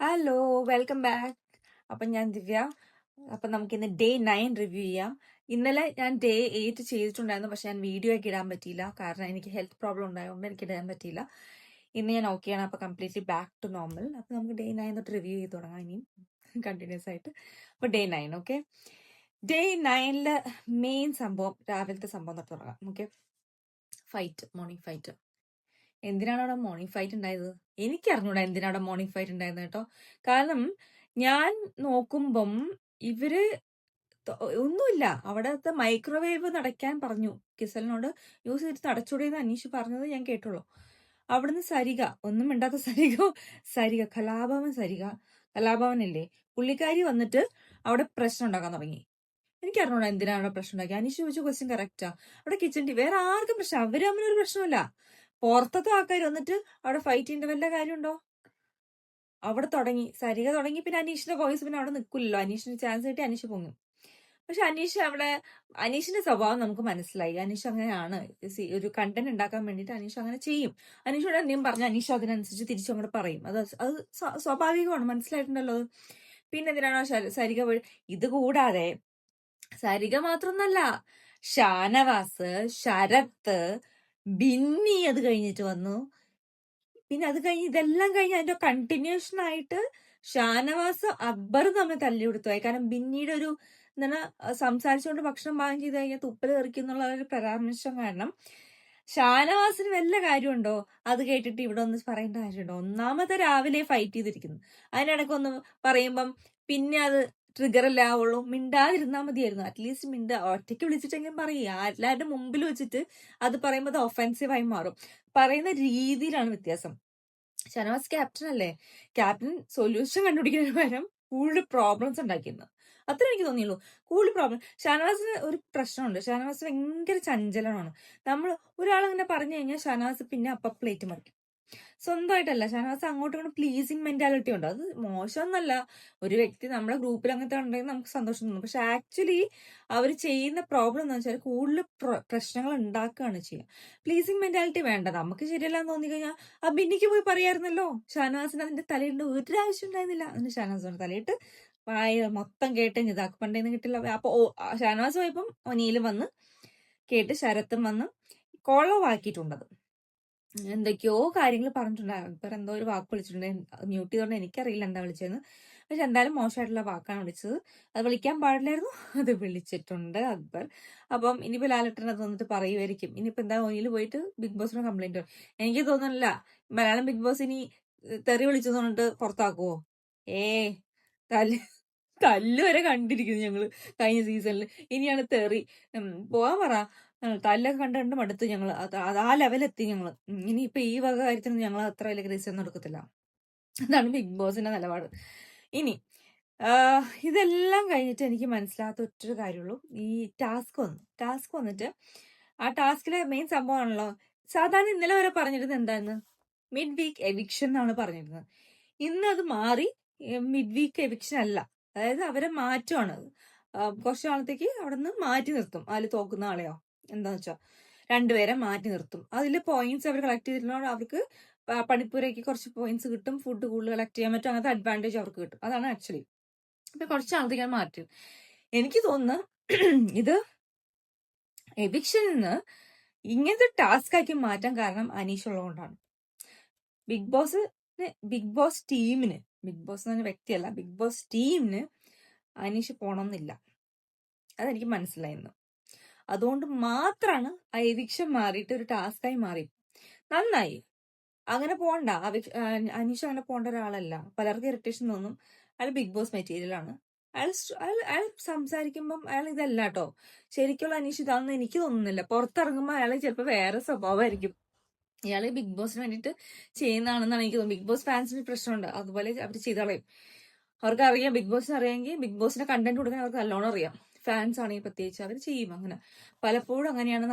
Hello welcome back അപ്പം ഞാൻ ദിവ്യ. അപ്പം നമുക്ക് ഇന്ന് ഡേ നയൻ റിവ്യൂ ചെയ്യാം. ഇന്നലെ ഞാൻ ഡേ എയ്റ്റ് ചെയ്തിട്ടുണ്ടായിരുന്നു പക്ഷെ ഞാൻ വീഡിയോ ഒക്കെ ഇടാൻ പറ്റിയില്ല. കാരണം എനിക്ക് ഹെൽത്ത് പ്രോബ്ലം ഉണ്ടായതുകൊണ്ട് എനിക്ക് ഇടാൻ പറ്റിയില്ല. ഇന്ന് ഞാൻ ഓക്കെയാണ് അപ്പോൾ കംപ്ലീറ്റ്ലി ബാക്ക് ടു നോർമൽ അപ്പോൾ നമുക്ക് ഡേ നയൻ തൊട്ട് റിവ്യൂ ചെയ്ത് തുടങ്ങാം ഇനിയും. കണ്ടിന്യൂസ് ആയിട്ട്. അപ്പോൾ ഡേ നയൻ ഓക്കെ ഡേ നയനിലെ മെയിൻ സംഭവം രാവിലത്തെ സംഭവം തൊട്ട് തുടങ്ങാം ഓക്കെ ഫൈറ്റ് മോർണിംഗ് ഫൈറ്റ് എന്തിനാണ് അവിടെ മോർണിംഗ് ഫൈറ്റ് ഉണ്ടായത്? എനിക്കറിഞ്ഞൂടാ എന്തിനാണ് അവിടെ മോർണിംഗ് ഫൈറ്റ് ഉണ്ടായത് കേട്ടോ. കാരണം ഞാൻ നോക്കുമ്പം ഇവർ ഒന്നുമില്ല. അവിടത്തെ മൈക്രോവേവ് നടക്കാൻ പറഞ്ഞു. കിസലിനോട് യൂസ് ചെയ്തിട്ട് അടച്ചുകൂടിയെന്ന് അനീഷ് പറഞ്ഞത് ഞാൻ കേട്ടുള്ളൂ അവിടുന്ന് സരിക ഒന്നും മിണ്ടാത്ത സരിക സരിക കലാഭവൻ സരിക കലാഭവനല്ലേ? പുള്ളിക്കാരി വന്നിട്ട് അവിടെ പ്രശ്നം ഉണ്ടാക്കാൻ തുടങ്ങി. എനിക്ക് അറിഞ്ഞൂടാ എന്തിനാണ് അവിടെ പ്രശ്നം ഉണ്ടാക്കി അനീഷ് ചോദിച്ച ക്വസ്റ്റ്യൻ കറക്റ്റാ അവിടെ കിച്ചൺ ടി വേറെ ആർക്കും പ്രശ്നം അവർ തമ്മിലൊരു പ്രശ്നമില്ല പുറത്തത്തെ ആൾക്കാർ വന്നിട്ട് അവിടെ ഫൈറ്റ് ചെയ്യേണ്ട വല്ല കാര്യമുണ്ടോ? അവിടെ തുടങ്ങി സരിക തുടങ്ങി പിന്നെ അനീഷിന്റെ വോയിസ് പിന്നെ അവിടെ നിൽക്കില്ലല്ലോ അനീഷിന് ചാൻസ് കിട്ടി അനീഷ് പൊങ്ങും. പക്ഷെ അനീഷ് അവിടെ അനീഷിന്റെ സ്വഭാവം നമുക്ക് മനസ്സിലായി. അനീഷ് അങ്ങനെയാണ്. ഒരു കണ്ടന്റ് ഉണ്ടാക്കാൻ വേണ്ടിയിട്ട് അനീഷ് അങ്ങനെ ചെയ്യും. അനീഷോട് എന്തെങ്കിലും പറഞ്ഞു അനീഷ് അതിനനുസരിച്ച് തിരിച്ചു അങ്ങോട്ട് പറയും. അത് അത് സ്വാഭാവികമാണ്. മനസ്സിലായിട്ടുണ്ടല്ലോ. പിന്നെ എന്തിനാണോ സരിക വഴി? ഇത് കൂടാതെ സരിക മാത്രമൊന്നല്ല ഷാനവാസ് ശരത്ത് ബിന്നി അത് കഴിഞ്ഞിട്ട് വന്നു. പിന്നെ അത് കഴിഞ്ഞ് ഇതെല്ലാം കഴിഞ്ഞ് അതിന്റെ കണ്ടിന്യൂഷൻ ആയിട്ട് ഷാനവാസ് അക്ബർ തമ്മിൽ തല്ലി കൊടുത്തുപോയി കാരണം ബിന്നിയുടെ ഒരു എന്താണ് സംസാരിച്ചുകൊണ്ട് ഭക്ഷണം പാകം ചെയ്ത് കഴിഞ്ഞാൽ തുപ്പൽ തെറിക്കുന്നുള്ള ഒരു പരാമർശം കാരണം ഷാനവാസിന് വല്ല കാര്യമുണ്ടോ? അത് കേട്ടിട്ട് ഇവിടെ ഒന്ന് പറയേണ്ട കാര്യമുണ്ടോ? ഒന്നാമത്തെ രാവിലെ ഫൈറ്റ് ചെയ്തിരിക്കുന്നു. അതിനിടയ്ക്ക് ഒന്ന് പറയുമ്പം പിന്നെ അത് ട്രിഗർ അല്ലാവുള്ളൂ മിണ്ടാതിരുന്നാൽ മതിയായിരുന്നു. അറ്റ്ലീസ്റ്റ് മിണ്ട ഒറ്റയ്ക്ക് വിളിച്ചിട്ടെങ്കിലും പറയുക എല്ലാവരുടെ മുമ്പിൽ വെച്ചിട്ട് അത് പറയുമ്പോൾ അത് ഒഫൻസീവായി മാറും. പറയുന്ന രീതിയിലാണ് വ്യത്യാസം. ഷനവാസ് ക്യാപ്റ്റൻ അല്ലേ? ക്യാപ്റ്റൻ സൊല്യൂഷൻ കണ്ടുപിടിക്കുന്നതിന് പകരം കൂടുതൽ പ്രോബ്ലംസ് ഉണ്ടാക്കിയിരുന്നു അത്ര എനിക്ക് തോന്നിയുള്ളൂ. കൂടുതൽ പ്രോബ്ലം ഷാനവാസിന് ഒരു പ്രശ്നമുണ്ട്. ഷാനവാസ് ഭയങ്കര ചഞ്ചലമാണ്. നമ്മൾ ഒരാളങ്ങനെ പറഞ്ഞു കഴിഞ്ഞാൽ ഷാനവാസ് പിന്നെ അപ്പ പ്ലേറ്റ് മറിക്കും. സ്വന്തമായിട്ടല്ല. ഷാനവാസ് അങ്ങോട്ടും ഇങ്ങോട്ടും പ്ലീസിങ് മെന്റാലിറ്റി ഉണ്ട്. അത് മോശമൊന്നല്ല. ഒരു വ്യക്തി നമ്മുടെ ഗ്രൂപ്പിൽ അങ്ങനത്തെ ഉണ്ടെങ്കിൽ നമുക്ക് സന്തോഷം തോന്നും. പക്ഷെ ആക്ച്വലി അവർ ചെയ്യുന്ന പ്രോബ്ലം എന്ന് വെച്ചാൽ കൂടുതൽ പ്രശ്നങ്ങൾ ഉണ്ടാക്കുകയാണ് ചെയ്യുക. പ്ലീസിങ് മെന്റാലിറ്റി വേണ്ട. നമുക്ക് ശരിയല്ലാന്ന് തോന്നി കഴിഞ്ഞാൽ ആ ബിന്നിക്ക് പോയി പറയായിരുന്നല്ലോ. ഷാനവാസിന് അതിന്റെ തലയിട്ട് ഒരു ആവശ്യം ഉണ്ടായിരുന്നില്ല. അതിന് ഷാനവാസിന്റെ തലയിട്ട് വായ മൊത്തം കേട്ട് ഇതാക്ക്. പണ്ടേന്ന് കിട്ടില്ല. അപ്പൊ ഷാനവാസ് പോയപ്പം ഒനിയിലും വന്ന് കേട്ട് ശരത്തും വന്ന് കൊളവാക്കിയിട്ടുണ്ടത്. എന്തൊക്കെയോ കാര്യങ്ങൾ പറഞ്ഞിട്ടുണ്ടായിരുന്നു അക്ബർ എന്തോ ഒരു വാക്ക് വിളിച്ചിട്ടുണ്ട്. മ്യൂട്ട് ചെയ്തോണ്ട് എനിക്കറിയില്ല എന്താ വിളിച്ചതെന്ന്. പക്ഷെ എന്തായാലും മോശമായിട്ടുള്ള വാക്കാണ് വിളിച്ചത്. അത് വിളിക്കാൻ പാടില്ലായിരുന്നു. അത് വിളിച്ചിട്ടുണ്ട് അക്ബർ. അപ്പം ഇനിയിപ്പോ ലാലട്ടൻ അത് വന്നിട്ട് പറയുമായിരിക്കും ഇനിയിപ്പോ എന്താ ഒന്നിൽ പോയിട്ട് ബിഗ് ബോസിന് കംപ്ലൈന്റ് എനിക്ക് തോന്നുന്നില്ല. മലയാളം ബിഗ് ബോസ് ഇനി തെറി വിളിച്ചു തോന്നിട്ട് പുറത്താക്കുവോ? ഏ തല്ല് തല്ല് വരെ കണ്ടിരിക്കുന്നു ഞങ്ങൾ കഴിഞ്ഞ സീസണിൽ ഇനിയാണ് തെറി. പോവാൻ പറ. തല്ലൊക്കെ കണ്ട് കണ്ട് മടുത്ത് ഞങ്ങൾ അത് ആ ലെവലെത്തി ഞങ്ങൾ ഇനിയിപ്പോൾ ഈ വക കാര്യത്തിന് ഞങ്ങൾ അത്ര വലിയ ക്രേസ് ഒന്നും എടുക്കത്തില്ല. അതാണ് ബിഗ് ബോസിന്റെ നിലപാട്. ഇനി ഇതെല്ലാം കഴിഞ്ഞിട്ട് എനിക്ക് മനസ്സിലാത്ത ഒറ്റൊരു കാര്യമുള്ളൂ. ഈ ടാസ്ക് വന്നു. ടാസ്ക് വന്നിട്ട് ആ ടാസ്കിലെ മെയിൻ സംഭവമാണല്ലോ. സാധാരണ ഇന്നലെ വരെ പറഞ്ഞിരുന്നത് എന്തായിരുന്നു? മിഡ് വീക്ക് എവിക്ഷൻ എന്നാണ് പറഞ്ഞിരുന്നത്. ഇന്ന് അത് മാറി മിഡ് വീക്ക് എവിക്ഷൻ അല്ല. അതായത് അവരെ മാറ്റമാണ് കുറച്ച് നാളത്തേക്ക് അവിടെ നിന്ന് മാറ്റി നിർത്തും. അതിൽ തോക്കുന്ന ആളെയോ? എന്താന്ന് വെച്ചാൽ രണ്ടുപേരെ മാറ്റി നിർത്തും. അതിൽ പോയിന്റ്സ് അവർ കളക്ട് ചെയ്തിട്ടുള്ള അവർക്ക് പണിപ്പുരയ്ക്ക് കുറച്ച് പോയിന്റ്സ് കിട്ടും ഫുഡ് കൂടുതൽ കളക്ട് ചെയ്യാൻ പറ്റും അങ്ങനത്തെ അഡ്വാന്റേജ് അവർക്ക് കിട്ടും. അതാണ് ആക്ച്വലി അപ്പൊ കുറച്ച് നാളത്തേക്ക് ഞാൻ മാറ്റി. എനിക്ക് തോന്നുന്നു ഇത് എവിക്ഷനിൽ നിന്ന് ഇങ്ങനത്തെ ടാസ്ക് ആക്കി മാറ്റാൻ കാരണം അനീഷ് ഉള്ളതുകൊണ്ടാണ്. ബിഗ് ബോസ് ബിഗ് ബോസ് ടീമിന് ബിഗ് ബോസ് എന്ന് പറഞ്ഞ വ്യക്തിയല്ല ബിഗ് ബോസ് ടീമിന് അനീഷ് പോണമെന്നില്ല അതെനിക്ക് മനസ്സിലായിരുന്നു അതുകൊണ്ട് മാത്രമാണ് ആ എവിക്ഷൻ മാറിയിട്ട് ഒരു ടാസ്കായി മാറി. നന്നായി. അങ്ങനെ പോണ്ട അനീഷ് അങ്ങനെ പോണ്ട ഒരാളല്ല. പലർക്കും ഇറിറ്റേഷൻ തോന്നും. അയാൾ ബിഗ് ബോസ് മെറ്റീരിയൽ ആണ്. അയാൾ അയാൾ അയാൾ സംസാരിക്കുമ്പം അയാൾ ഇതല്ല കേട്ടോ ശരിക്കുള്ള അനീഷ് ഇതാണെന്ന് എനിക്ക് തോന്നുന്നില്ല. പുറത്തിറങ്ങുമ്പോൾ അയാൾ ചിലപ്പോൾ വേറെ സ്വഭാവമായിരിക്കും. ഇയാൾ ബിഗ് ബോസിന് വേണ്ടിയിട്ട് ചെയ്യുന്നതാണെന്നാണ് എനിക്ക് തോന്നുന്നത്. ബിഗ് ബോസ് ഫാൻസിന് പ്രശ്നമുണ്ട്. അതുപോലെ അവർ ചെയ്തോളയും. അവർക്ക് അറിയാം. ബിഗ് ബോസിന് അറിയാമെങ്കിൽ ബിഗ് ബോസിന്റെ കണ്ടന്റ് കൊടുക്കാൻ അവർക്ക് നല്ലോണം അറിയാം. ഫാൻസ് ആണെങ്കിൽ പ്രത്യേകിച്ച് അവർ ചെയ്യും. അങ്ങനെ പലപ്പോഴും അങ്ങനെയാണ്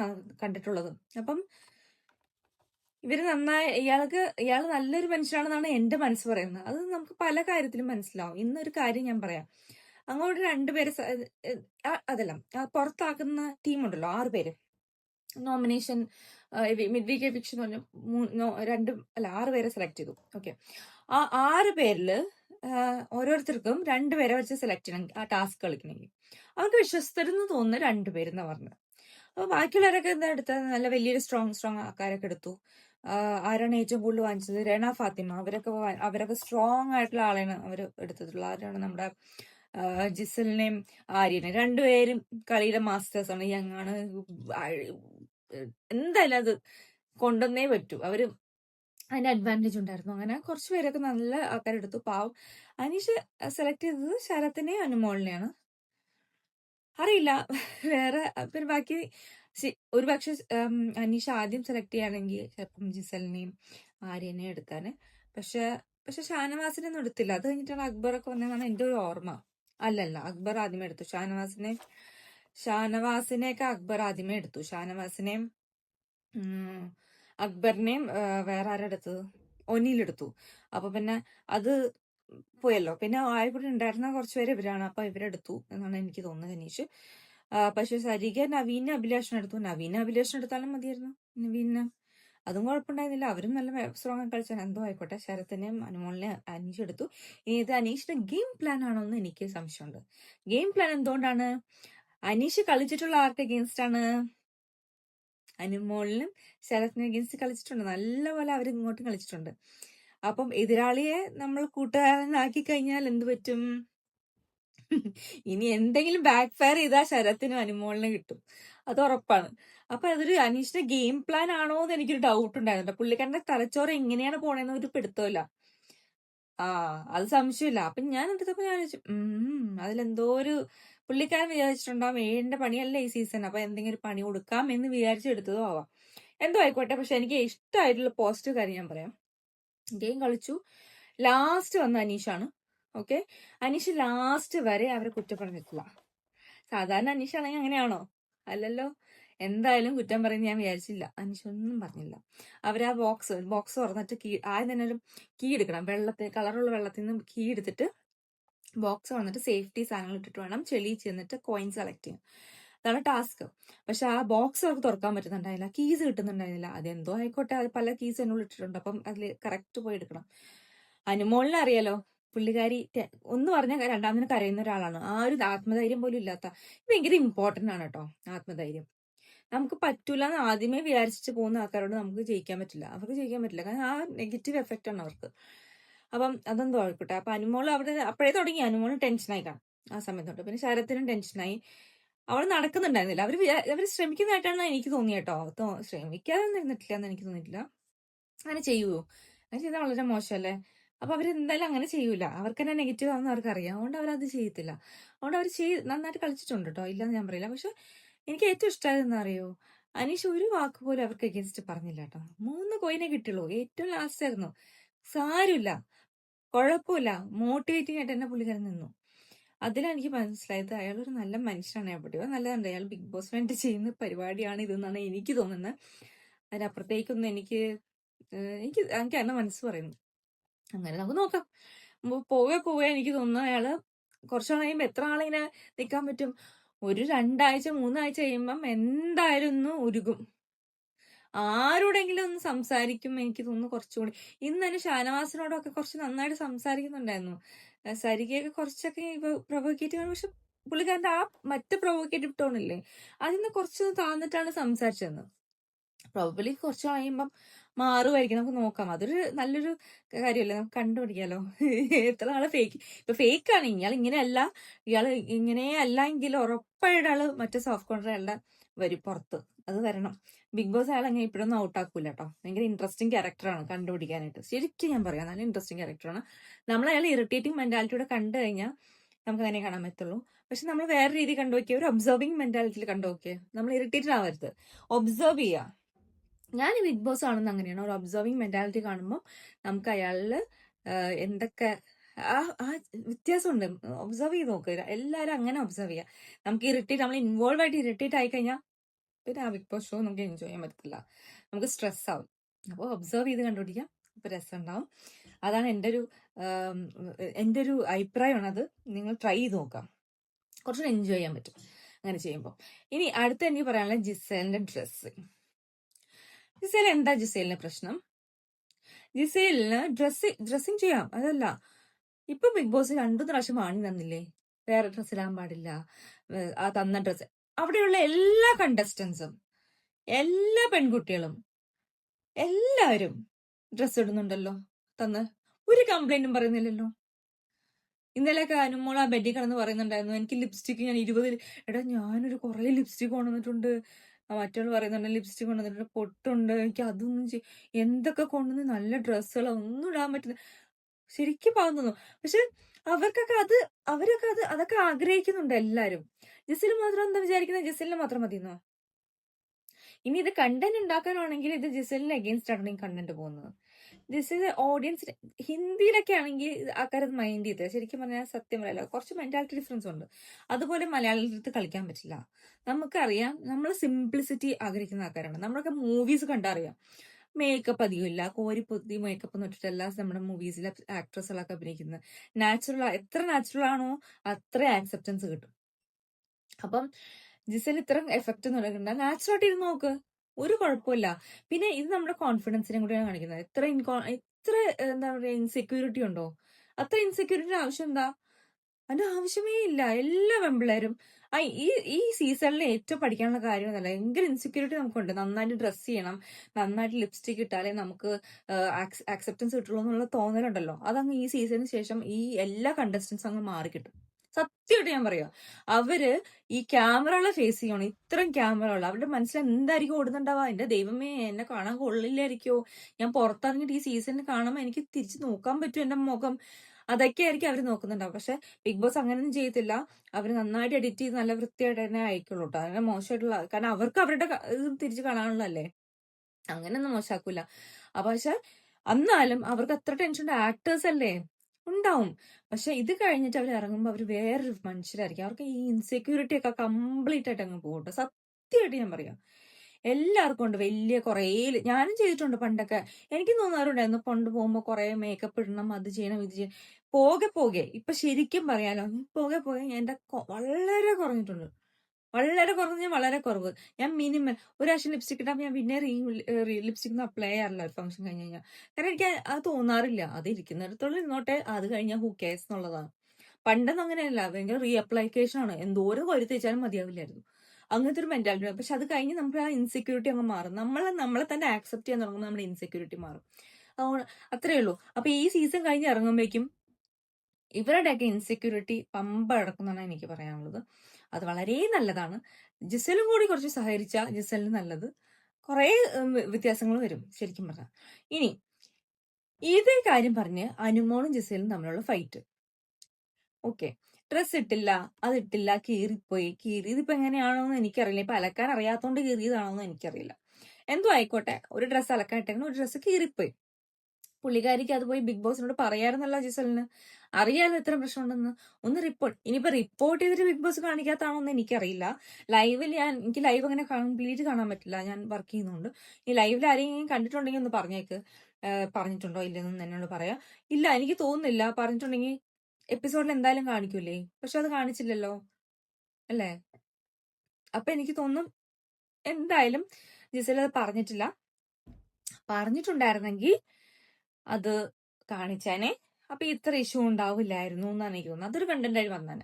കണ്ടിട്ടുള്ളത്. അപ്പം ഇവർ നന്നായി ഇയാൾക്ക് ഇയാൾ നല്ലൊരു മനുഷ്യനാണെന്നാണ് എന്റെ മനസ്സ് പറയുന്നത്. അത് നമുക്ക് പല കാര്യത്തിലും മനസ്സിലാവും. ഇന്നൊരു കാര്യം ഞാൻ പറയാം. അങ്ങോട്ട് രണ്ടുപേരെ അതെല്ലാം പുറത്താക്കുന്ന ടീമുണ്ടല്ലോ ആറുപേര് നോമിനേഷൻ മിഡ് വീക്ക് എവിക്ഷൻ പറഞ്ഞു പറഞ്ഞ നോ- രണ്ട് അല്ല ആറ് പേരെ സെലക്ട് ചെയ്തു. ഓക്കെ ആ ആറ് പേരിൽ ഓരോരുത്തർക്കും രണ്ട് രണ്ടുപേരെ വെച്ച് സെലക്ട് ചെയ്യണം ആ ടാസ്ക് കളിക്കണമെങ്കിൽ. അവർക്ക് തോന്നുന്ന രണ്ട് രണ്ടുപേരെന്നാ പറഞ്ഞത്. അപ്പോൾ ബാക്കിയുള്ളവരൊക്കെ എന്താ എടുത്തത്? നല്ല വലിയൊരു സ്ട്രോങ് സ്ട്രോങ് ആൾക്കാരൊക്കെ എടുത്തു. ആരാണ് ഏറ്റവും കൂടുതൽ വാങ്ങിച്ചത്? രേണ ഫാത്തിമ. അവരൊക്കെ അവരൊക്കെ സ്ട്രോങ് ആയിട്ടുള്ള ആളെയാണ് അവർ എടുത്തിട്ടുള്ളത് ആരാണ് നമ്മുടെ ജിസലിനെയും ആര്യനെയും. രണ്ടുപേരും കളിയിലെ മാസ്റ്റേഴ്സ് ആണ്. യങ് ആണ് എന്തായാലും അത് കൊണ്ടുവന്നേ പറ്റൂ. അവർ അതിന്റെ അഡ്വാന്റേജ് ഉണ്ടായിരുന്നു. അങ്ങനെ കുറച്ച് പേരൊക്കെ നല്ല ആൾക്കാരെടുത്തു. പാവം. അനീഷ് സെലക്ട് ചെയ്തത് ശരത്തിനെയും അനുമോളിനെയാണ്. അറിയില്ല. വേറെ പിന്നെ ബാക്കി ഒരു പക്ഷെ അനീഷ് ആദ്യം സെലക്ട് ചെയ്യുകയാണെങ്കിൽ ചിലപ്പം ജിസലിനെയും ആര്യനെയും എടുക്കാൻ. പക്ഷെ പക്ഷെ ഷാനവാസിനെ ഒന്നും എടുത്തില്ല. അത് കഴിഞ്ഞിട്ടാണ് അക്ബറൊക്കെ വന്നതെന്നാണ് എന്റെ ഒരു ഓർമ്മ. അല്ലല്ല അക്ബർ ആദ്യം എടുത്തു. ഷാനവാസിനെ ഷാനവാസിനെയൊക്കെ അക്ബർ ആദ്യമേ എടുത്തു. ഷാനവാസിനെയും അക്ബറിനെയും വേറെ ആരെടുത്തു ഒനിയിലെടുത്തു. അപ്പൊ പിന്നെ അത് പോയല്ലോ. പിന്നെ ആയിക്കൂടെ ഉണ്ടായിരുന്ന കുറച്ച് പേര് ഇവരാണ്. അപ്പൊ ഇവരെടുത്തു എന്നാണ് എനിക്ക് തോന്നുന്നത് ഗനീഷ് ആ, പക്ഷെ സരിക നവീന അഭിലാഷിനെ എടുത്തു. നവീന അഭിലാഷിനെ എടുത്താലും മതിയായിരുന്നു. നവീന അതും കുഴപ്പമുണ്ടായിരുന്നില്ല. അവരും നല്ല സ്ട്രോങ് ആയി കളിച്ചാൽ എന്തോ ആയിക്കോട്ടെ. ശരത്തിനെയും അനുമോളിനെ അനീഷ് എടുത്തു. ഇനി ഇത് അനീഷിന്റെ ഗെയിം പ്ലാൻ ആണോ എന്ന് എനിക്ക് സംശയമുണ്ട്. ഗെയിം പ്ലാൻ എന്തുകൊണ്ടാണ്? അനീഷ് കളിച്ചിട്ടുള്ള ആർക്ക് അഗേൻസ്റ്റ് ആണ്? അനുമോളിനും ശരത്തിനും അഗേൻസ്റ്റ് കളിച്ചിട്ടുണ്ട്. നല്ലപോലെ അവർ ഇങ്ങോട്ടും കളിച്ചിട്ടുണ്ട്. അപ്പം എതിരാളിയെ നമ്മൾ കൂട്ടുകാരനാക്കി കഴിഞ്ഞാൽ എന്ത് പറ്റും? ഇനി എന്തെങ്കിലും ബാക്ക് ഫയർ ചെയ്താൽ ശരത്തിനും അനുമോളിനും കിട്ടും. അത് ഉറപ്പാണ്. അപ്പൊ അതൊരു അനീഷിന്റെ ഗെയിം പ്ലാൻ ആണോ എന്ന് എനിക്കൊരു ഡൗട്ട് ഉണ്ടായിരുന്നു പുള്ളിക്കാരന്റെ തലച്ചോറ് എങ്ങനെയാണ് പോണേന്ന് ഒരു പിടുത്തമില്ല ആ അത് സംശയമില്ല. അപ്പൊ ഞാൻ എടുത്തപ്പോ ഞാൻ അതിലെന്തോ ഒരു പുള്ളിക്കാരൻ വിചാരിച്ചിട്ടുണ്ടാവും ഏഴിന്റെ പണിയല്ല ഈ സീസൺ അപ്പൊ എന്തെങ്കിലും പണി കൊടുക്കാം എന്ന് വിചാരിച്ചു എടുത്തതോ ആവാം. എന്തോ ആയിക്കോട്ടെ പക്ഷെ എനിക്ക് ഇഷ്ടമായിട്ടുള്ള പോസിറ്റീവ് കാര്യം ഞാൻ പറയാം. ഗെയിം കളിച്ചു. ലാസ്റ്റ് വന്ന അനീഷാണ്. ഓക്കെ അനീഷ് ലാസ്റ്റ് വരെ അവരെ കുറ്റം പറഞ്ഞിട്ടില്ല സാധാരണ അനീഷ് ആണെങ്കിൽ അങ്ങനെയാണോ? അല്ലല്ലോ. എന്തായാലും കുറ്റം പറയുന്നത് ഞാൻ വിചാരിച്ചില്ല. അനീഷ് ഒന്നും പറഞ്ഞില്ല. അവരാ ബോക്സ് ബോക്സ് തുറന്നിട്ട് കീ ആദ്യം തന്നെ ഒരു കീ എടുക്കണം. വെള്ളത്തിൽ കളറുള്ള വെള്ളത്തിൽ നിന്ന് കീ എടുത്തിട്ട് ബോക്സ് വന്നിട്ട് സേഫ്റ്റി സാധനങ്ങൾ ഇട്ടിട്ട് വേണം ചെളി ചെന്നിട്ട് കോയിൻ സെലക്ട് ചെയ്യാൻ. അതാണ് ടാസ്ക് പക്ഷെ ആ ബോക്സ് അവർക്ക് തുറക്കാൻ പറ്റുന്നുണ്ടായില്ല. കീസ് കിട്ടുന്നുണ്ടായിരുന്നില്ല. അതെന്തോ ആയിക്കോട്ടെ. അത് പല കീസ് എന്നുള്ളിൽ ഇട്ടിട്ടുണ്ട്. അപ്പം അതിൽ കറക്റ്റ് പോയി എടുക്കണം. അനുമോളിനെ അറിയാലോ? പുള്ളിക്കാരി ഒന്ന് പറഞ്ഞാൽ രണ്ടാമതിന് കരയുന്ന ഒരാളാണ്. ആ ഒരു ആത്മധൈര്യം പോലും ഇല്ലാത്ത. ഭയങ്കര ഇമ്പോർട്ടന്റ് ആണ് കേട്ടോ ആത്മധൈര്യം. നമുക്ക് പറ്റൂല എന്ന് ആദ്യമേ വിചാരിച്ചിട്ട് പോകുന്ന ആൾക്കാരോട് നമുക്ക് ജയിക്കാൻ പറ്റില്ല. അവർക്ക് ജയിക്കാൻ പറ്റില്ല. കാരണം ആ നെഗറ്റീവ് എഫക്റ്റ് ആണ് അവർക്ക്. അപ്പം അതെന്തോ ആയിക്കോട്ടെ. അപ്പൊ അനുമോൾ അവിടെ അപ്പോഴേ തുടങ്ങി. അനുമോളും ടെൻഷനായി കാണും. ആ സമയത്ത് തൊട്ട് പിന്നെ ശരത്തിനും ടെൻഷനായി. അവൾ നടക്കുന്നുണ്ടായിരുന്നില്ല. അവർ അവർ ശ്രമിക്കുന്നതായിട്ടാണ് എനിക്ക് തോന്നിയത് കേട്ടോ ശ്രമിക്കാതെ നിന്നിട്ടില്ല എന്ന് എനിക്ക് തോന്നിയിട്ടില്ല. അങ്ങനെ ചെയ്യുവോ? അങ്ങനെ ചെയ്താൽ വളരെ മോശമല്ലേ? അപ്പൊ അവർ എന്തായാലും അങ്ങനെ ചെയ്യൂല. അവർക്ക് തന്നെ നെഗറ്റീവ് ആവുന്ന അവർക്ക് അറിയാം. അതുകൊണ്ട് അവരത് ചെയ്യത്തില്ല. അതുകൊണ്ട് അവർ ചെയ്ത് നന്നായിട്ട് കളിച്ചിട്ടുണ്ട് കേട്ടോ ഇല്ലെന്ന് ഞാൻ പറയില്ല. പക്ഷെ എനിക്ക് ഏറ്റവും ഇഷ്ടമായത് എന്താ അറിയോ അനീഷ് ഒരു വാക്ക് പോലും അവർക്ക് എഗൻസ്റ്റ് പറഞ്ഞില്ല കേട്ടോ മൂന്ന് കോയിനെ കിട്ടുള്ളൂ ഏറ്റവും ലാസ്റ്റ് ആയിരുന്നു. സാരമില്ല. കുഴപ്പമില്ല. മോട്ടിവേറ്റിംഗ് ആയിട്ട് തന്നെ പുള്ളിക്കാരൻ നിന്നു. അതിലാണ് എനിക്ക് മനസ്സിലായത് അയാൾ ഒരു നല്ല മനുഷ്യനാണ്. എവിടെയോ നല്ലതുണ്ട്. അയാൾ ബിഗ് ബോസ് വേണ്ടി ചെയ്യുന്ന പരിപാടിയാണ് ഇതെന്നാണ് എനിക്ക് തോന്നുന്നത്. അതിനപ്പുറത്തേക്കൊന്നും എനിക്ക് എനിക്ക് എനിക്ക് എന്നെ മനസ്സ് പറയുന്നു. അങ്ങനെ നമുക്ക് നോക്കാം. പോവേ പോവേ എനിക്ക് തോന്നുന്നു അയാൾ കുറച്ചാൾ കഴിയുമ്പോൾ എത്ര ആളിങ്ങനെ നിൽക്കാൻ പറ്റും? ഒരു രണ്ടാഴ്ച മൂന്നാഴ്ച കഴിയുമ്പം എന്തായാലും ഒന്ന് ഉരുകും. ആരോടെങ്കിലും ഒന്ന് സംസാരിക്കും എനിക്ക് തോന്നുന്നു കുറച്ചുകൂടി. ഇന്ന് തന്നെ ഷാനവാസിനോടൊക്കെ കുറച്ച് നന്നായിട്ട് സംസാരിക്കുന്നുണ്ടായിരുന്നു. സരികയൊക്കെ കുറച്ചൊക്കെ പ്രൊവോക്കേറ്റീവ് ആണ്. പക്ഷെ പുള്ളിക്കാരന്റെ ആ മറ്റു പ്രൊവോക്കേറ്റീവ് ടോൺ ഇല്ലേ അതിൽ നിന്ന് കുറച്ചൊന്ന് താന്നിട്ടാണ് സംസാരിച്ചതെന്ന്. പ്രോബബ്ലി കുറച്ച് കഴിയുമ്പം മാറുമായിരിക്കും. നമുക്ക് നോക്കാം. അതൊരു നല്ലൊരു കാര്യമല്ലേ? നമുക്ക് കണ്ടുപിടിക്കാലോ. എത്ര നാളെ ഫേക്ക് ഇപ്പൊ ഫേക്ക് ആണ്. ഇയാൾ ഇങ്ങനെയല്ല ഇയാൾ ഇങ്ങനെ അല്ല എങ്കിൽ ഉറപ്പായിട്ട് ആൾ മറ്റേ സോഫ്റ്റ് അയാളുടെ വരും പുറത്ത്. അത് തരണം. ബിഗ് ബോസ് അങ്ങനെ ഇപ്പോഴൊന്നും ഔട്ട് ആക്കൂല കേട്ടോ ഭയങ്കര ഇൻട്രസ്റ്റിംഗ് ക്യാരക്ടറാണ് കണ്ടുപിടിക്കാനായിട്ട്. ശരിക്കും ഞാൻ പറയാം നല്ല ഇൻട്രസ്റ്റിംഗ് ക്യാരക്ടറാണ് നമ്മൾ അയാൾ ഇറിറ്റേറ്റിംഗ് മെന്റാലിറ്റിയോടെ കണ്ടു കഴിഞ്ഞാൽ നമുക്ക് അങ്ങനെ കാണാൻ പറ്റുള്ളൂ. പക്ഷെ നമ്മൾ വേറെ രീതി കണ്ടു നോക്കിയ ഒരു ഒബ്സർവിംഗ് മെന്റാലിറ്റിയിൽ കണ്ടു നോക്കിയേ നമ്മൾ ഇറിറ്റേറ്റഡ് ആവരുത്. ഒബ്സർവ് ചെയ്യുക ഞാൻ ബിഗ് ബോസ് ആണെന്ന് അങ്ങനെയാണ്. ഒരു ഒബ്സർവിംഗ് മെന്റാലിറ്റി കാണുമ്പോൾ നമുക്ക് അയാളിൽ എന്തൊക്കെ ആ ആ വ്യത്യാസമുണ്ട്. ഒബ്സർവ് ചെയ്ത് നോക്കുക എല്ലാവരും അങ്ങനെ ഒബ്സർവ് ചെയ്യുക നമുക്ക് ഇറിറ്റേറ്റ് നമ്മൾ ഇൻവോൾവ് ആയിട്ട് ഇറിറ്റേറ്റ് ആയി കഴിഞ്ഞാൽ പിന്നെ ആ ബിഗ് ബോസ് ഷോ നമുക്ക് എൻജോയ് ചെയ്യാൻ പറ്റത്തില്ല. നമുക്ക് സ്ട്രെസ് ആവും. അപ്പോൾ ഒബ്സർവ് ചെയ്ത് കണ്ടുപിടിക്കാം. അപ്പോൾ രസം ഉണ്ടാവും അതാണ് എന്റെ ഒരു എന്റെ ഒരു അഭിപ്രായമാണ് അത് നിങ്ങൾ ട്രൈ ചെയ്ത് നോക്കാം. കുറച്ചുകൂടെ എൻജോയ് ചെയ്യാൻ പറ്റും അങ്ങനെ ചെയ്യുമ്പോൾ ഇനി അടുത്ത എനിക്ക് പറയാനുള്ള ജിസേലിന്റെ ഡ്രസ്സ് ജിസേൽ എന്താ ജിസേലിന്റെ പ്രശ്നം? ജിസേലിന് ഡ്രസ് ഡ്രസ്സിങ് ചെയ്യാം. അതല്ല. ഇപ്പൊ ബിഗ് ബോസ് രണ്ടു പ്രാവശ്യം വാങ്ങി തന്നില്ലേ? വേറെ ഡ്രസ്സിലാൻ പാടില്ല. ആ തന്ന ഡ്രസ് അവിടെയുള്ള എല്ലാ കണ്ടസ്റ്റൻസും എല്ലാ പെൺകുട്ടികളും എല്ലാവരും ഡ്രസ് ഇടുന്നുണ്ടല്ലോ. തന്ന് ഒരു കംപ്ലൈന്റും പറയുന്നില്ലല്ലോ. ഇന്നലെയൊക്കെ അനുമോൾ ആ ബെഡിൽ കിടന്ന് പറയുന്നുണ്ടായിരുന്നു എനിക്ക് ലിപ്സ്റ്റിക് ഞാൻ ഇരുപതിൽ എടാ ഞാനൊരു കുറെ ലിപ്സ്റ്റിക് കൊണ്ടുവന്നിട്ടുണ്ട്. മറ്റൊരു പറയുന്നുണ്ട് ലിപ്സ്റ്റിക് കൊണ്ടുവന്നിട്ടുണ്ട് പൊട്ടുണ്ട്. എനിക്ക് അതൊന്നും എന്തൊക്കെ കൊണ്ടുവന്ന് നല്ല ഡ്രസ്സുകളൊന്നും ഇടാൻ പറ്റുന്ന ശരിക്കും പാവം പക്ഷെ അവർക്കൊക്കെ അത് അവരൊക്കെ അത് അതൊക്കെ ആഗ്രഹിക്കുന്നുണ്ട് എല്ലാരും. ജിസിൽ മാത്രം എന്താ വിചാരിക്കുന്നത് ജിസലിന് മാത്രം മതിയെന്നോ? ഇനി ഇത് കണ്ടന്റ് ഉണ്ടാക്കാനാണെങ്കിൽ ഇത് ജിസലിന് അഗേൻസ്റ്റ് ആണ് ഈ കണ്ടന്റ് പോകുന്നത്. ജിസൽ ഓഡിയൻസ് ഹിന്ദിയിലൊക്കെ ആണെങ്കിൽ ആൾക്കാരത് മൈൻഡ് ചെയ്ത്. ശരിക്കും പറഞ്ഞാൽ സത്യം പറയല്ല. കുറച്ച് മെന്റാലിറ്റി ഡിഫറൻസ് ഉണ്ട്. അതുപോലെ മലയാളത്തിൽ കളിക്കാൻ പറ്റില്ല. നമുക്കറിയാം നമ്മൾ സിംപ്ലിസിറ്റി ആഗ്രഹിക്കുന്ന ആൾക്കാരാണ്. നമ്മളൊക്കെ മൂവീസ് കണ്ടറിയാം മേക്കപ്പ് അധികമില്ല. കോരിപ്പൊത്തി മേക്കപ്പ് എന്നിട്ടിട്ടല്ല നമ്മുടെ മൂവീസിലെ ആക്ട്രസുകളൊക്കെ അഭിനയിക്കുന്നത്. നാച്ചുറൽ എത്ര നാച്ചുറൽ ആണോ അത്ര ആക്സെപ്റ്റൻസ് കിട്ടും. അപ്പം ജിസൽ ഇത്ര എഫക്റ്റ് പറയുന്നത് നാച്ചുറൽ ആയിട്ട് ഇരുന്ന് നോക്ക്. ഒരു കുഴപ്പമില്ല. പിന്നെ ഇത് നമ്മുടെ കോൺഫിഡൻസിനെ കൂടിയാണ് കാണിക്കുന്നത്. എത്ര ഇൻകോ എത്ര എന്താ പറയുക ഇൻസെക്യൂരിറ്റി ഉണ്ടോ? അത്ര ഇൻസെക്യൂരിറ്റി ആവശ്യം എന്താ? അതിന്റെ ആവശ്യമേ ഇല്ല. എല്ലാ പെമ്പിള്ളേരും ആ ഈ ഈ സീസണിൽ ഏറ്റവും പഠിക്കാനുള്ള കാര്യം എന്നല്ല ഭയങ്കര ഇൻസെക്യൂരിറ്റി നമുക്കുണ്ട്. നന്നായിട്ട് ഡ്രസ്സ് ചെയ്യണം നന്നായിട്ട് ലിപ്സ്റ്റിക് ഇട്ടാലേ നമുക്ക് ആക്സെപ്റ്റൻസ് കിട്ടുള്ളൂ എന്നുള്ള തോന്നലുണ്ടല്ലോ. അതങ്ങ് ഈ സീസണിന് ശേഷം ഈ എല്ലാ കണ്ടസ്റ്റൻസും അങ്ങ് മാറി കിട്ടും. സത്യമായിട്ട് ഞാൻ പറയാം. അവർ ഈ ക്യാമറകളെ ഫേസ് ചെയ്യണം. ഇത്രയും ക്യാമറകൾ അവരുടെ മനസ്സിൽ എന്തായിരിക്കും ഓടുന്നുണ്ടാവുക? എന്റെ ദൈവമേ എന്നെ കാണാൻ കൊള്ളില്ലായിരിക്കോ? ഞാൻ പുറത്തിറങ്ങിയിട്ട് ഈ സീസണിൽ കാണുമ്പോൾ എനിക്ക് തിരിച്ചു നോക്കാൻ പറ്റും എന്റെ മുഖം? അതൊക്കെ ആയിരിക്കും അവർ നോക്കുന്നുണ്ടാവും പക്ഷെ ബിഗ് ബോസ് അങ്ങനെയൊന്നും ചെയ്യത്തില്ല. അവർ നന്നായിട്ട് എഡിറ്റ് ചെയ്ത് നല്ല വൃത്തിയായിട്ട് തന്നെ അയക്കുള്ളൂ കേട്ടോ അങ്ങനെ മോശമായിട്ടുള്ള കാരണം അവർക്ക് അവരുടെ ഇത് തിരിച്ച് കാണാനുള്ളതല്ലേ? അങ്ങനെയൊന്നും മോശമാക്കൂല. അപ്പൊ പക്ഷെ എന്നാലും അവർക്ക് അത്ര ടെൻഷൻ ആക്ടേഴ്സ് അല്ലേ? ഉണ്ടാവും. പക്ഷെ ഇത് കഴിഞ്ഞിട്ട് അവർ ഇറങ്ങുമ്പോൾ അവർ വേറൊരു മനുഷ്യരായിരിക്കും. അവർക്ക് ഈ ഇൻസെക്യൂരിറ്റി ഒക്കെ കംപ്ലീറ്റ് ആയിട്ട് അങ്ങ് പോകും സത്യമായിട്ട് ഞാൻ പറയാം. എല്ലാവർക്കും ഉണ്ട്. വലിയ കുറേ ഞാനും ചെയ്തിട്ടുണ്ട് പണ്ടൊക്കെ. എനിക്ക് തോന്നാറുണ്ടായിരുന്നു പണ്ട് പോകുമ്പോൾ കുറേ മേക്കപ്പ് ഇടണം അത് ചെയ്യണം ഇത് ചെയ്യണം. പോകെ പോകെ ഇപ്പൊ ശരിക്കും പറയാലോ പോകെ പോകെ എന്റെ കൊ- വളരെ കുറഞ്ഞിട്ടുണ്ട്. വളരെ കുറഞ്ഞ വളരെ കുറവ്. ഞാൻ മിനിമം ഒരു പ്രാവശ്യം ലിപ്സ്റ്റിക് ഇട്ടാൽ ഞാൻ പിന്നെ റീ ലിപ്സ്റ്റിക് ഒന്നും അപ്ലൈ ചെയ്യാറില്ല ഒരു ഫംഗ്ഷൻ കഴിഞ്ഞ് കഴിഞ്ഞാൽ കാരണം എനിക്ക് അത് തോന്നാറില്ല. അത് ഇരിക്കുന്നിടത്തോളം ഇന്നോട്ടെ അത് കഴിഞ്ഞാൽ ഹൂ കേസ് എന്നുള്ളതാണ്. പണ്ടൊന്നും അങ്ങനെയല്ല. ഭയങ്കര റീ അപ്ലൈക്കേഷൻ ആണ്. എന്തോരം കൊരു തേച്ചാലും മതിയാവില്ലായിരുന്നു. അങ്ങനത്തെ ഒരു മെന്റാലിറ്റി പക്ഷെ അത് കഴിഞ്ഞ് നമുക്ക് ആ ഇൻസെക്യൂരിറ്റി അങ്ങ് മാറും. നമ്മളെ നമ്മളെ തന്നെ ആക്സെപ്റ്റ് ചെയ്യാൻ തുടങ്ങുമ്പോൾ നമ്മുടെ ഇൻസെക്യൂരിറ്റി മാറും. അതുകൊണ്ട് അത്രേ ഉള്ളൂ. അപ്പൊ ഈ സീസൺ കഴിഞ്ഞ് ഇറങ്ങുമ്പോഴേക്കും ഇവരുടെയൊക്കെ ഇൻസെക്യൂരിറ്റി പമ്പ അടക്കുന്നതാണ് എനിക്ക് പറയാനുള്ളത്. അത് വളരെ നല്ലതാണ്. ജിസലും കൂടി കുറച്ച് സഹകരിച്ച ജിസലിന് നല്ലത്. കുറെ വ്യത്യാസങ്ങൾ വരും ശരിക്കും പറഞ്ഞാൽ ഇനി ഇതേ കാര്യം പറഞ്ഞ് അനുമോളും ജിസലും തമ്മിലുള്ള ഫൈറ്റ് ഓക്കെ ഡ്രസ് ഇട്ടില്ല അത് ഇട്ടില്ല കീറിപ്പോയി. കീറിയത് ഇപ്പൊ എങ്ങനെയാണോ എന്ന് എനിക്കറിയില്ല. ഇപ്പൊ അലക്കാൻ അറിയാത്തോണ്ട് കീറിയതാണോന്ന് എനിക്കറിയില്ല. എന്തോ ആയിക്കോട്ടെ. ഒരു ഡ്രസ്സ് അലക്കാൻ ഇട്ടെങ്കിലും ഒരു ഡ്രസ്സ് കീറിപ്പോയി. പുള്ളിക്കാരിക്ക് അത് പോയി ബിഗ് ബോസിനോട് പറയാറുന്നല്ലോ ജിസലിന്. അറിയാലോ എത്ര പ്രശ്നമുണ്ടെന്ന്. ഒന്ന് റിപ്പോർട്ട് ഇനിയിപ്പോ റിപ്പോർട്ട് ചെയ്തിട്ട് ബിഗ് ബോസ് കാണിക്കാത്താണോ എന്ന് എനിക്കറിയില്ല. ലൈവിൽ ഞാൻ എനിക്ക് ലൈവ് അങ്ങനെ കംപ്ലീറ്റ് കാണാൻ പറ്റില്ല. ഞാൻ വർക്ക് ചെയ്യുന്നുണ്ട്. ഈ ലൈവിൽ ആരെങ്കിലും കണ്ടിട്ടുണ്ടെങ്കിൽ ഒന്ന് പറഞ്ഞേക്ക്. പറഞ്ഞിട്ടുണ്ടോ ഇല്ലെന്നൊന്നും എന്നോട് പറയാം. ഇല്ല എനിക്ക് തോന്നുന്നില്ല. പറഞ്ഞിട്ടുണ്ടെങ്കിൽ എപ്പിസോഡിൽ എന്തായാലും കാണിക്കൂലേ പക്ഷെ അത് കാണിച്ചില്ലല്ലോ അല്ലേ? അപ്പൊ എനിക്ക് തോന്നും എന്തായാലും ജിസൽ അത് പറഞ്ഞിട്ടില്ല. പറഞ്ഞിട്ടുണ്ടായിരുന്നെങ്കിൽ അത് കാണിച്ചേനെ. അപ്പൊ ഇത്ര ഇഷ്യൂ ഉണ്ടാവില്ലായിരുന്നു എന്നാണ് എനിക്ക് തോന്നുന്നത്. അതൊരു കണ്ടന്റ് ആയി വന്നാണ്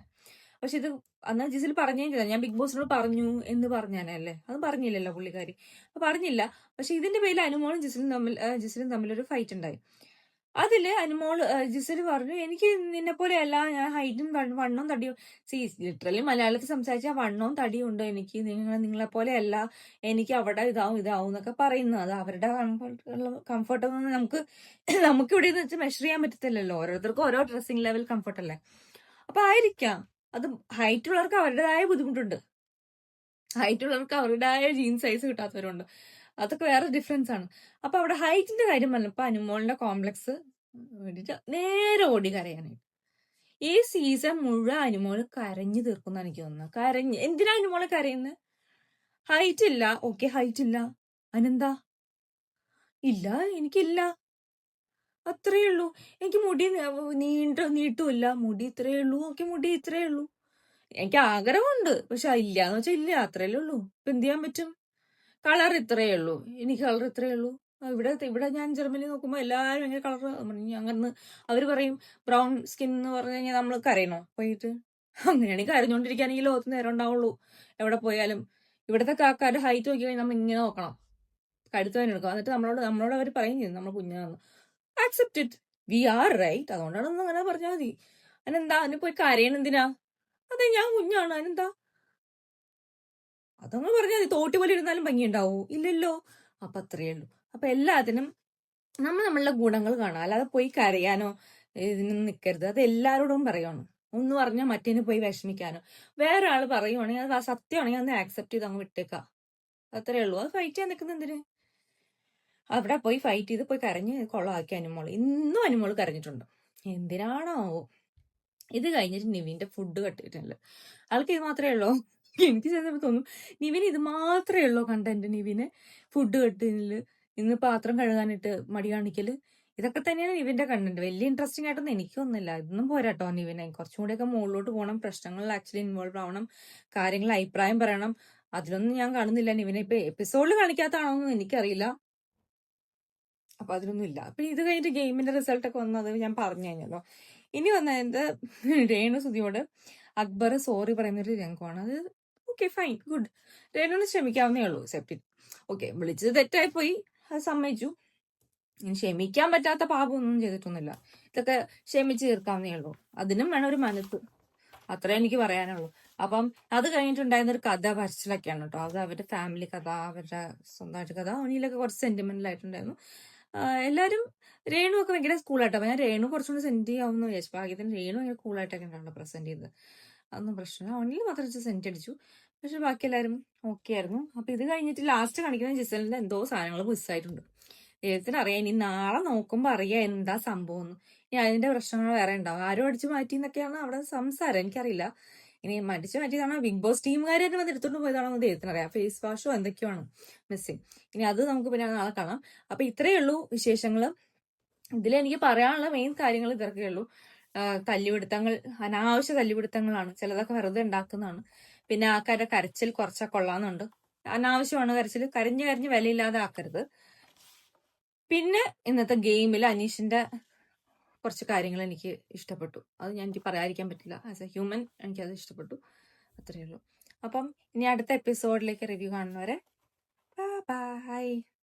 പക്ഷെ ഇത് അന്ന് ജിസിൽ പറഞ്ഞില്ല ഞാൻ ബിഗ് ബോസിനോട് പറഞ്ഞു എന്ന് പറഞ്ഞാനല്ലേ അത് പറഞ്ഞില്ലല്ലോ പുള്ളിക്കാരി. പറഞ്ഞില്ല. പക്ഷെ ഇതിന്റെ പേരിൽ അനുമോളും ജിസിലും തമ്മിൽ ജിസലും തമ്മിൽ ഒരു ഫൈറ്റ് ഉണ്ടായി. അതിൽ അനുമോൾ ജിസൽ പറഞ്ഞു എനിക്ക് നിന്നെ പോലെ അല്ല ഞാൻ ഹൈറ്റും വണ്ണവും തടിയും സി ലിറ്ററലി മലയാളത്തിൽ സംസാരിച്ചാൽ വണ്ണവും തടിയും ഉണ്ട്. എനിക്ക് നിങ്ങൾ നിങ്ങളെ പോലെ അല്ല എനിക്ക് അവിടെ ഇതാവും ഇതാവും എന്നൊക്കെ പറയുന്നു. അത് അവരുടെ കംഫർട്ട് നമുക്ക് നമുക്ക് ഇവിടെ വെച്ച് മെഷർ ചെയ്യാൻ പറ്റത്തില്ലല്ലോ. ഓരോരുത്തർക്കും ഓരോ ഡ്രസ്സിങ് ലെവൽ കംഫർട്ട് അല്ലേ? അപ്പൊ ആയിരിക്കാം. അത് ഹൈറ്റ് ഉള്ളവർക്ക് അവരുടേതായ ബുദ്ധിമുട്ടുണ്ട്. ഹൈറ്റ് ഉള്ളവർക്ക് അവരുടേതായ ജീൻസ് സൈസ് കിട്ടാത്തവരുണ്ട്. അതൊക്കെ വേറെ ഡിഫറൻസ് ആണ്. അപ്പൊ അവിടെ ഹൈറ്റിന്റെ കാര്യം പറഞ്ഞപ്പോ അനുമോളിന്റെ കോംപ്ലക്സ് വേണ്ടിട്ട് നേരെ ഓടി കരയാനായിട്ട്. ഈ സീസൺ മുഴുവൻ അനുമോൾ കരഞ്ഞു തീർക്കുന്ന എനിക്ക് തോന്നുന്നത്. കരഞ്ഞ് എന്തിനാ അനുമോൾ കരയുന്നത് ഹൈറ്റ് ഇല്ല. ഓക്കെ ഹൈറ്റ് ഇല്ല. അനന്താ ഇല്ല എനിക്കില്ല. അത്രേ ഉള്ളൂ. എനിക്ക് മുടി നീണ്ട നീട്ടുമില്ല. മുടി ഇത്രേ ഉള്ളൂ. ഓക്കെ മുടി ഇത്രേ ഉള്ളൂ. എനിക്ക് ആഗ്രഹമുണ്ട്. പക്ഷെ ഇല്ല എന്ന് വെച്ചാൽ ഇല്ല. അത്രേ ഉള്ളൂ. ഇപ്പൊ എന്ത് ചെയ്യാൻ പറ്റും? കളർ ഇത്രയേ ഉള്ളൂ. ഇനി കളർ ഇത്രയേ ഉള്ളൂ. ഇവിടെ ഇവിടെ ഞാൻ ജർമ്മനി നോക്കുമ്പോൾ എല്ലാവരും ഭയങ്കര കളർ അങ്ങനെ അവർ പറയും ബ്രൗൺ സ്കിൻ എന്ന് പറഞ്ഞു കഴിഞ്ഞാൽ നമ്മൾ കരയണോ? പോയിട്ട്? അങ്ങനെയാണെങ്കിൽ കരഞ്ഞുകൊണ്ടിരിക്കുകയാണെങ്കിൽ ലോകത്ത് നേരം ഉണ്ടാവുള്ളൂ. എവിടെ പോയാലും. ഇവിടുത്തെ കാക്കാരുടെ ഹൈറ്റ് നോക്കി കഴിഞ്ഞാൽ നമ്മൾ ഇങ്ങനെ നോക്കണം. കടുത്ത് തന്നെ എടുക്കും. എന്നിട്ട് നമ്മളോട് നമ്മളോട് അവർ പറയും ചെയ്യും നമ്മൾ കുഞ്ഞാന്ന് accept it we are right അതുകൊണ്ടാണ് അങ്ങനെ പറഞ്ഞാൽ മതി. അതിനെന്താ? അതിന് പോയി കരയണെന്തിനാ? അതെ ഞാൻ കുഞ്ഞാണ്. അതിനെന്താ? അതങ്ങ് പറഞ്ഞാൽ മതി. തോട്ടി പോലെ ഇരുന്നാലും ഭംഗി ഉണ്ടാവൂ ഇല്ലല്ലോ. അപ്പൊ അത്രയേ ഉള്ളൂ. അപ്പൊ എല്ലാത്തിനും നമ്മൾ നമ്മളുടെ ഗുണങ്ങൾ കാണാം അല്ലാതെ പോയി കരയാനോ ഇതിനൊന്നും നിൽക്കരുത് അത് എല്ലാവരോടും പറയണം. ഒന്ന് പറഞ്ഞാൽ മറ്റേന് പോയി വിഷമിക്കാനോ. വേറെ ആൾ പറയുവാണെങ്കിൽ അത് സത്യമാണെങ്കിൽ അന്ന് ആക്സെപ്റ്റ് ചെയ്ത് അങ്ങ് വിട്ടേക്കാം. അത്രേ ഉള്ളൂ. അത് ഫൈറ്റ് ചെയ്യാൻ നിൽക്കുന്ന എന്തിന്? അവിടെ പോയി ഫൈറ്റ് ചെയ്ത് പോയി കരഞ്ഞ് കൊള്ളാക്കി അനുമോൾ. ഇന്നും അനുമോൾ കരഞ്ഞിട്ടുണ്ട്. എന്തിനാണോ ഇത് കഴിഞ്ഞിട്ട് നിവിന്റെ ഫുഡ് കട്ടിട്ടുണ്ട് ആൾക്ക് ഇത് മാത്രമേ ഉള്ളൂ. എനിക്ക് ചെന്നപ്പോ തോന്നും നിവിന് ഇത് മാത്രമേ ഉള്ളൂ കണ്ടന്റ് നിവിന്. ഫുഡ് കട്ടിൽ ഇന്ന് പാത്രം കഴുകാനിട്ട് മടി കാണിക്കൽ. ഇതൊക്കെ തന്നെയാണ് നിവിന്റെ കണ്ടന്റ് വലിയ ഇൻട്രസ്റ്റിംഗ് ആയിട്ടൊന്നും എനിക്കൊന്നുമില്ല ഇതൊന്നും പോരാട്ടോ നിവിനെ. കുറച്ചും കൂടെയൊക്കെ മുകളിലോട്ട് പോകണം. പ്രശ്നങ്ങളിൽ ആക്ച്വലി ഇൻവോൾവ് ആവണം. കാര്യങ്ങൾ അഭിപ്രായം പറയണം. അതിലൊന്നും ഞാൻ കാണുന്നില്ല നിവിനെ. ഇപ്പൊ എപ്പിസോഡിൽ കാണിക്കാത്തതാണോന്നും എനിക്കറിയില്ല. അപ്പൊ അതിലൊന്നും ഇല്ല. അപ്പൊ ഇത് കഴിഞ്ഞിട്ട് ഗെയിമിന്റെ റിസൾട്ട് ഒക്കെ വന്നത് ഞാൻ പറഞ്ഞു കഴിഞ്ഞല്ലോ. ഇനി വന്നത് രേണു സുതിയോട് അക്ബർ സോറി പറയുന്ന ഒരു രംഗമാണ്. അത് ഓക്കെ ഫൈൻ ഗുഡ് രേണുവിന് ക്ഷമിക്കാവുന്നേ ഉള്ളൂ സെപ്റ്റിൻ ഓക്കെ വിളിച്ചത് തെറ്റായി പോയി അത് സമ്മതിച്ചു. ഇനി ക്ഷമിക്കാൻ പറ്റാത്ത പാപമൊന്നും ചെയ്തിട്ടൊന്നുമില്ല. ഇതൊക്കെ ക്ഷമിച്ച് തീർക്കാവുന്നേ ഉള്ളൂ. അതിനും വേണം ഒരു മനസ്സ്. അത്രേ എനിക്ക് പറയാനുള്ളൂ. അപ്പം അത് കഴിഞ്ഞിട്ടുണ്ടായിരുന്ന ഒരു കഥ വരച്ചിലൊക്കെയാണ് കേട്ടോ. അത് അവരുടെ ഫാമിലി കഥ അവരുടെ സ്വന്തമായിട്ട് കഥ ഒന്നിലൊക്കെ കുറച്ച് സെന്റിമെന്റൽ ആയിട്ടുണ്ടായിരുന്നു. എല്ലാവരും രേണു ഒക്കെ ഭയങ്കര സ്കൂളായിട്ടോ അപ്പം ഞാൻ രേണു കുറച്ചുകൂടി സെൻഡ് ചെയ്യാവുന്ന വിചാരിച്ചു. ഭാഗ്യത്തിന് രേണു ഭയങ്കര കൂളായിട്ടൊക്കെ ഉണ്ടാവുള്ളൂ പ്രസന്റ് ചെയ്തത്. അതൊന്നും പ്രശ്നമില്ല. അവനിൽ മാത്രം സെന്റ് അടിച്ചു. പക്ഷെ ബാക്കി എല്ലാവരും ഓക്കെ ആയിരുന്നു. അപ്പൊ ഇത് കഴിഞ്ഞിട്ട് ലാസ്റ്റ് കാണിക്കുന്ന ജിസലിന്റെ എന്തോ സാധനങ്ങൾ മിസ്സായിട്ടുണ്ട് ദൈവത്തിന് അറിയാം ഇനി നാളെ നോക്കുമ്പോ അറിയാം എന്താ സംഭവം ഇനി അതിന്റെ പ്രശ്നങ്ങൾ വേറെ ഉണ്ടാവും. ആരും അടിച്ചു മാറ്റി എന്നൊക്കെയാണ് അവിടെ സംസാരം. എനിക്കറിയില്ല. ഇനി മടിച്ചു മാറ്റിയതാണോ? ബിഗ് ബോസ് ടീമുകാർ തന്നെ വന്ന് എടുത്തോണ്ട് പോയതാണോ ദൈവത്തിന് അറിയാം. ഫേസ് വാഷോ എന്തൊക്കെയാണ് മിസ്സിങ് ഇനി അത് നമുക്ക് പിന്നെ നാളെ കാണാം. അപ്പൊ ഇത്രയേ ഉള്ളൂ വിശേഷങ്ങൾ ഇതിൽ എനിക്ക് പറയാനുള്ള മെയിൻ കാര്യങ്ങൾ ഇതൊക്കെയുള്ളൂ തല്ലുപിടുത്തങ്ങൾ അനാവശ്യ തല്ലുപിടുത്തങ്ങളാണ്. ചിലതൊക്കെ വെറുതെ ഉണ്ടാക്കുന്നതാണ്. പിന്നെ ആൾക്കാരുടെ കരച്ചിൽ കുറച്ച കൊള്ളാന്നുണ്ട് അനാവശ്യമാണ് കരച്ചിൽ കരഞ്ഞു കരഞ്ഞ് വിലയില്ലാതെ ആക്കരുത് പിന്നെ ഇന്നത്തെ ഗെയിമിൽ അനീഷിന്റെ കുറച്ച് കാര്യങ്ങൾ എനിക്ക് ഇഷ്ടപ്പെട്ടു. അത് ഞാൻ എനിക്ക് പറയാതിരിക്കാൻ പറ്റില്ല. ആസ് എ ഹ്യൂമൻ എനിക്കത് ഇഷ്ടപ്പെട്ടു. അത്രയേ ഉള്ളൂ. അപ്പം ഇനി അടുത്ത എപ്പിസോഡിലേക്ക് റിവ്യൂ കാണുന്നവരെ ബൈ